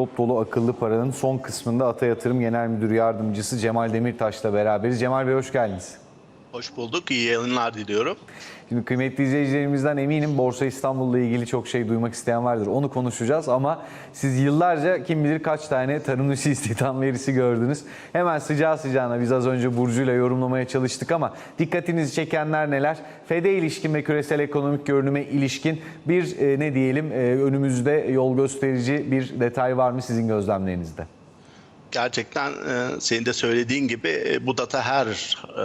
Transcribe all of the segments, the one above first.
dop dolu akıllı paranın son kısmında Ata Yatırım Genel Müdür Yardımcısı Cemal Demirtaş'la beraberiz. Cemal Bey hoş geldiniz. Hoş bulduk. İyi yayınlar diliyorum. Şimdi kıymetli izleyicilerimizden eminim Borsa İstanbul'la ilgili çok şey duymak isteyen vardır. Onu konuşacağız ama siz yıllarca kim bilir kaç tane tarım dışı istihdam verisi gördünüz. Hemen sıcağı sıcağına biz az önce Burcu'yla yorumlamaya çalıştık ama dikkatinizi çekenler neler? FED'e ilişkin ve küresel ekonomik görünüme ilişkin bir e, ne diyelim e, önümüzde yol gösterici bir detay var mı sizin gözlemlerinizde? Gerçekten e, senin de söylediğin gibi e, bu data her e,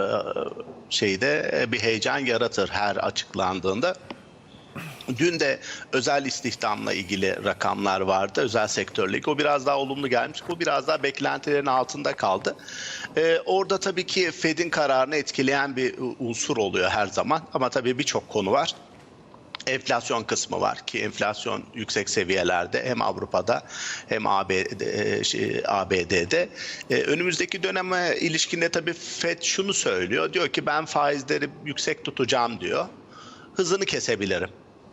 şeyde e, bir heyecan yaratır her açıklandığında. Dün de özel istihdamla ilgili rakamlar vardı. Özel sektörle ilgili. O biraz daha olumlu gelmiş. Bu biraz daha beklentilerin altında kaldı. Ee, orada tabii ki Fed'in kararını etkileyen bir unsur oluyor her zaman. Ama tabii birçok konu var. Enflasyon kısmı var ki enflasyon yüksek seviyelerde hem Avrupa'da hem ABD, şey, ABD'de. Ee, önümüzdeki döneme ilişkinde tabii Fed şunu söylüyor. Diyor ki ben faizleri yüksek tutacağım diyor. Hızını kesebilirim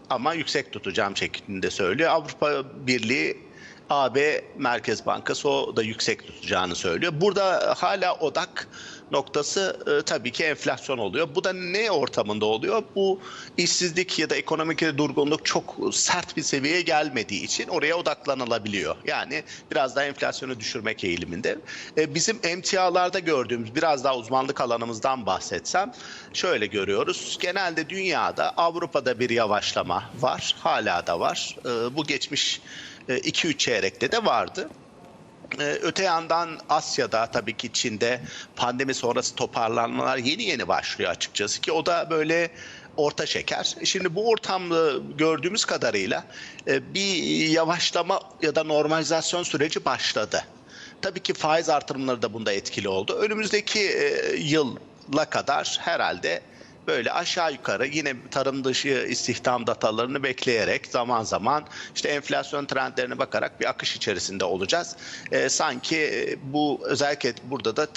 ama yüksek tutacağım şeklinde söylüyor. Avrupa Birliği AB Merkez Bankası o da yüksek tutacağını söylüyor. Burada hala odak noktası e, tabii ki enflasyon oluyor. Bu da ne ortamında oluyor? Bu işsizlik ya da ekonomik durgunluk çok sert bir seviyeye gelmediği için oraya odaklanılabiliyor. Yani biraz daha enflasyonu düşürmek eğiliminde. E, bizim emtialarda gördüğümüz biraz daha uzmanlık alanımızdan bahsetsem şöyle görüyoruz. Genelde dünyada Avrupa'da bir yavaşlama var. Hala da var. E, bu geçmiş 2-3 çeyrekte de vardı. Ee, Öte yandan Asya'da tabii ki Çin'de pandemi sonrası toparlanmalar yeni yeni başlıyor açıkçası ki o da böyle orta şeker. Şimdi bu ortamda gördüğümüz kadarıyla e, bir yavaşlama ya da normalizasyon süreci başladı. Tabii ki faiz artırımları da bunda etkili oldu. Önümüzdeki e, yıla kadar herhalde böyle aşağı yukarı yine tarım dışı istihdam datalarını bekleyerek zaman zaman işte enflasyon trendlerine bakarak bir akış içerisinde olacağız. Ee, sanki bu özellikle burada da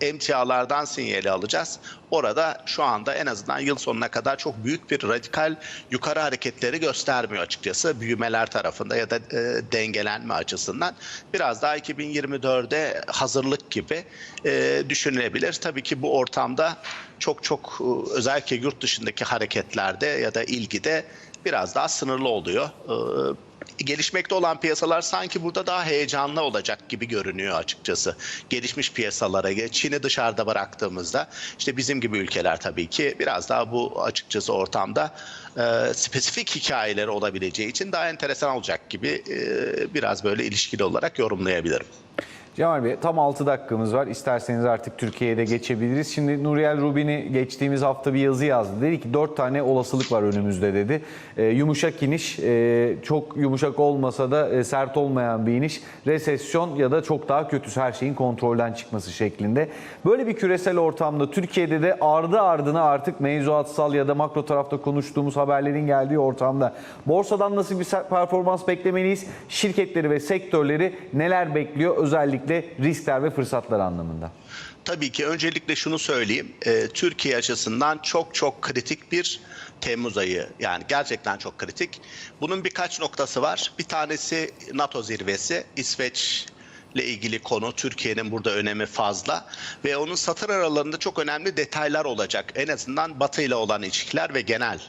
e, emtialardan sinyali alacağız. Orada şu anda en azından yıl sonuna kadar çok büyük bir radikal yukarı hareketleri göstermiyor açıkçası büyümeler tarafında ya da e, dengelenme açısından. Biraz daha 2024'de hazırlık gibi e, düşünülebilir. Tabii ki bu ortamda çok çok e, özellikle yurt dışındaki hareketlerde ya da ilgide biraz daha sınırlı oluyor. Ee, gelişmekte olan piyasalar sanki burada daha heyecanlı olacak gibi görünüyor açıkçası. Gelişmiş piyasalara, Çin'i dışarıda bıraktığımızda işte bizim gibi ülkeler tabii ki biraz daha bu açıkçası ortamda e, spesifik hikayeleri olabileceği için daha enteresan olacak gibi e, biraz böyle ilişkili olarak yorumlayabilirim. Cemal Bey tam 6 dakikamız var. İsterseniz artık Türkiye'ye de geçebiliriz. Şimdi Nuriel Rubin'i geçtiğimiz hafta bir yazı yazdı. Dedi ki 4 tane olasılık var önümüzde dedi. E, yumuşak iniş, e, çok yumuşak olmasa da e, sert olmayan bir iniş. Resesyon ya da çok daha kötüsü her şeyin kontrolden çıkması şeklinde. Böyle bir küresel ortamda Türkiye'de de ardı ardına artık mevzuatsal ya da makro tarafta konuştuğumuz haberlerin geldiği ortamda borsadan nasıl bir performans beklemeliyiz? Şirketleri ve sektörleri neler bekliyor özellikle riskler ve fırsatlar anlamında? Tabii ki öncelikle şunu söyleyeyim. Ee, Türkiye açısından çok çok kritik bir Temmuz ayı. Yani gerçekten çok kritik. Bunun birkaç noktası var. Bir tanesi NATO zirvesi. İsveç ile ilgili konu Türkiye'nin burada önemi fazla ve onun satır aralarında çok önemli detaylar olacak. En azından Batı ile olan ilişkiler ve genel.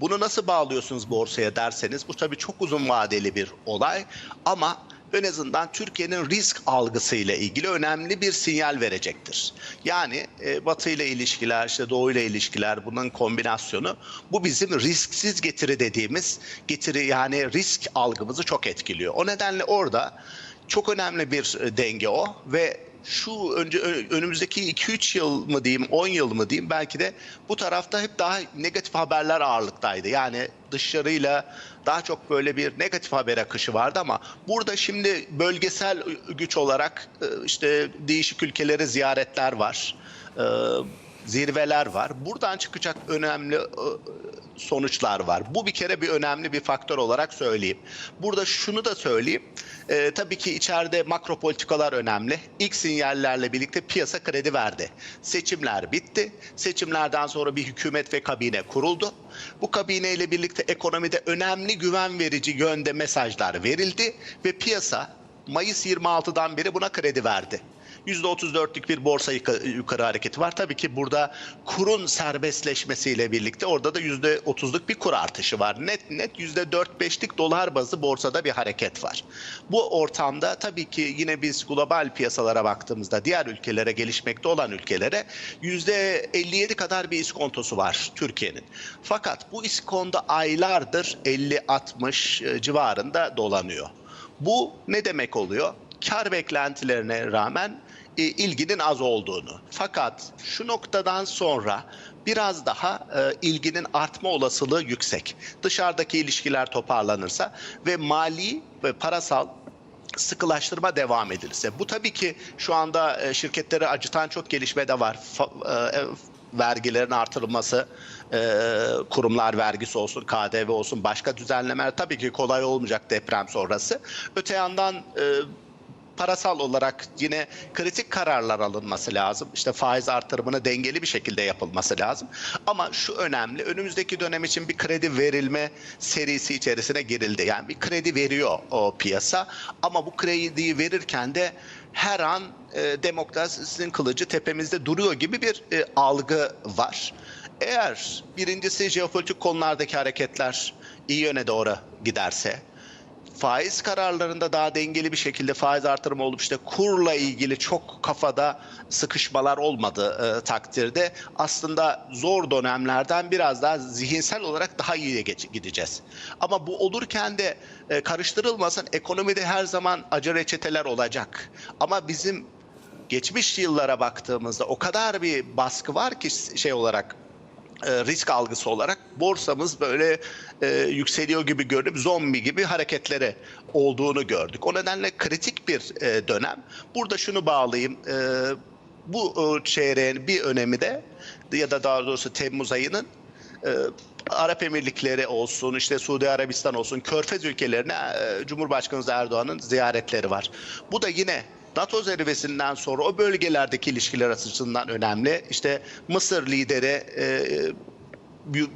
Bunu nasıl bağlıyorsunuz borsaya derseniz bu tabii çok uzun vadeli bir olay ama en azından Türkiye'nin risk algısıyla ilgili önemli bir sinyal verecektir. Yani e, Batı ile ilişkiler, işte Doğu ile ilişkiler, bunun kombinasyonu bu bizim risksiz getiri dediğimiz getiri yani risk algımızı çok etkiliyor. O nedenle orada çok önemli bir e, denge o ve şu önce önümüzdeki 2-3 yıl mı diyeyim, 10 yıl mı diyeyim belki de bu tarafta hep daha negatif haberler ağırlıktaydı. Yani dışarıyla daha çok böyle bir negatif haber akışı vardı ama burada şimdi bölgesel güç olarak e, işte değişik ülkelere ziyaretler var. E, zirveler var. Buradan çıkacak önemli sonuçlar var. Bu bir kere bir önemli bir faktör olarak söyleyeyim. Burada şunu da söyleyeyim. Ee, tabii ki içeride makro politikalar önemli. İlk sinyallerle birlikte piyasa kredi verdi. Seçimler bitti. Seçimlerden sonra bir hükümet ve kabine kuruldu. Bu kabineyle birlikte ekonomide önemli güven verici yönde mesajlar verildi ve piyasa Mayıs 26'dan beri buna kredi verdi. %34'lük bir borsa yuka- yukarı hareketi var. Tabii ki burada kurun serbestleşmesiyle birlikte orada da %30'luk bir kur artışı var. Net net %4-5'lik dolar bazı borsada bir hareket var. Bu ortamda tabii ki yine biz global piyasalara baktığımızda diğer ülkelere, gelişmekte olan ülkelere %57 kadar bir iskontosu var Türkiye'nin. Fakat bu iskonto aylardır 50-60 civarında dolanıyor. Bu ne demek oluyor? Kar beklentilerine rağmen e, ilginin az olduğunu. Fakat şu noktadan sonra biraz daha e, ilginin artma olasılığı yüksek. Dışarıdaki ilişkiler toparlanırsa ve mali ve parasal sıkılaştırma devam edilirse. Bu tabii ki şu anda e, şirketleri acıtan çok gelişme de var. Fa- e, vergilerin artırılması, e, kurumlar vergisi olsun, KDV olsun, başka düzenlemeler tabii ki kolay olmayacak deprem sonrası. Öte yandan e, parasal olarak yine kritik kararlar alınması lazım. İşte faiz artırımını dengeli bir şekilde yapılması lazım. Ama şu önemli, önümüzdeki dönem için bir kredi verilme serisi içerisine girildi. Yani bir kredi veriyor o piyasa ama bu krediyi verirken de her an e, demokrasinin kılıcı tepemizde duruyor gibi bir e, algı var. Eğer birincisi jeopolitik konulardaki hareketler iyi yöne doğru giderse, faiz kararlarında daha dengeli bir şekilde faiz artırımı olup işte kurla ilgili çok kafada sıkışmalar olmadığı e, takdirde aslında zor dönemlerden biraz daha zihinsel olarak daha iyiye gideceğiz. Ama bu olurken de e, karıştırılmasın ekonomide her zaman acı reçeteler olacak. Ama bizim geçmiş yıllara baktığımızda o kadar bir baskı var ki şey olarak risk algısı olarak borsamız böyle e, yükseliyor gibi görünüp zombi gibi hareketleri olduğunu gördük. O nedenle kritik bir e, dönem. Burada şunu bağlayayım. E, bu e, çeyreğin bir önemi de ya da daha doğrusu Temmuz ayının e, Arap Emirlikleri olsun, işte Suudi Arabistan olsun, Körfez ülkelerine e, Cumhurbaşkanı Erdoğan'ın ziyaretleri var. Bu da yine NATO zirvesinden sonra o bölgelerdeki ilişkiler açısından önemli. İşte Mısır lideri e,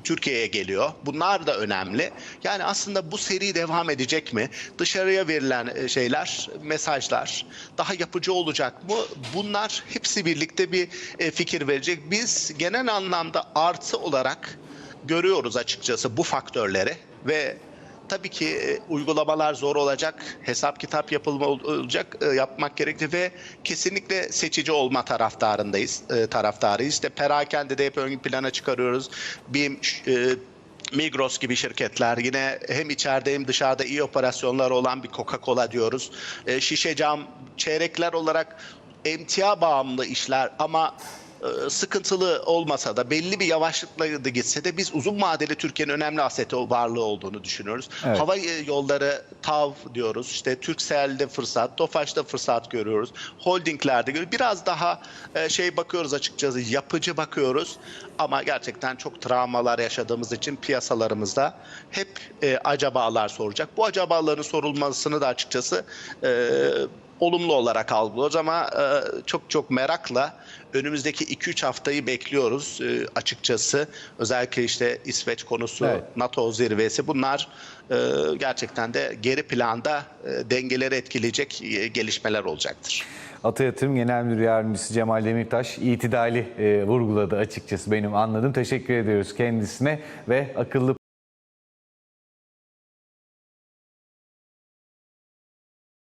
Türkiye'ye geliyor. Bunlar da önemli. Yani aslında bu seri devam edecek mi? Dışarıya verilen e, şeyler, mesajlar daha yapıcı olacak mı? Bunlar hepsi birlikte bir e, fikir verecek. Biz genel anlamda artı olarak görüyoruz açıkçası bu faktörleri ve tabii ki e, uygulamalar zor olacak, hesap kitap yapılma olacak, e, yapmak gerekli ve kesinlikle seçici olma taraftarındayız, e, taraftarıyız. İşte perakende de hep ön plana çıkarıyoruz. Bir e, Migros gibi şirketler yine hem içeride hem dışarıda iyi operasyonlar olan bir Coca-Cola diyoruz. Şişe cam çeyrekler olarak emtia bağımlı işler ama sıkıntılı olmasa da belli bir yavaşlıkla da gitse de biz uzun vadeli Türkiye'nin önemli aseti varlığı olduğunu düşünüyoruz. Evet. Hava e, yolları TAV diyoruz. İşte Turkcell'de fırsat, Tofaş'ta fırsat görüyoruz. Holdinglerde görüyoruz. Biraz daha e, şey bakıyoruz açıkçası yapıcı bakıyoruz. Ama gerçekten çok travmalar yaşadığımız için piyasalarımızda hep e, acabalar soracak. Bu acabaların sorulmasını da açıkçası e, olumlu olarak algılıyoruz ama e, çok çok merakla önümüzdeki 2-3 haftayı bekliyoruz e, açıkçası. Özellikle işte İsveç konusu, Evet. NATO zirvesi bunlar e, gerçekten de geri planda e, dengeleri etkileyecek e, gelişmeler olacaktır. Ata Yatırım Genel Müdür Yardımcısı Cemal Demirtaş itidali e, vurguladı açıkçası benim anladığım. Teşekkür ediyoruz kendisine ve akıllı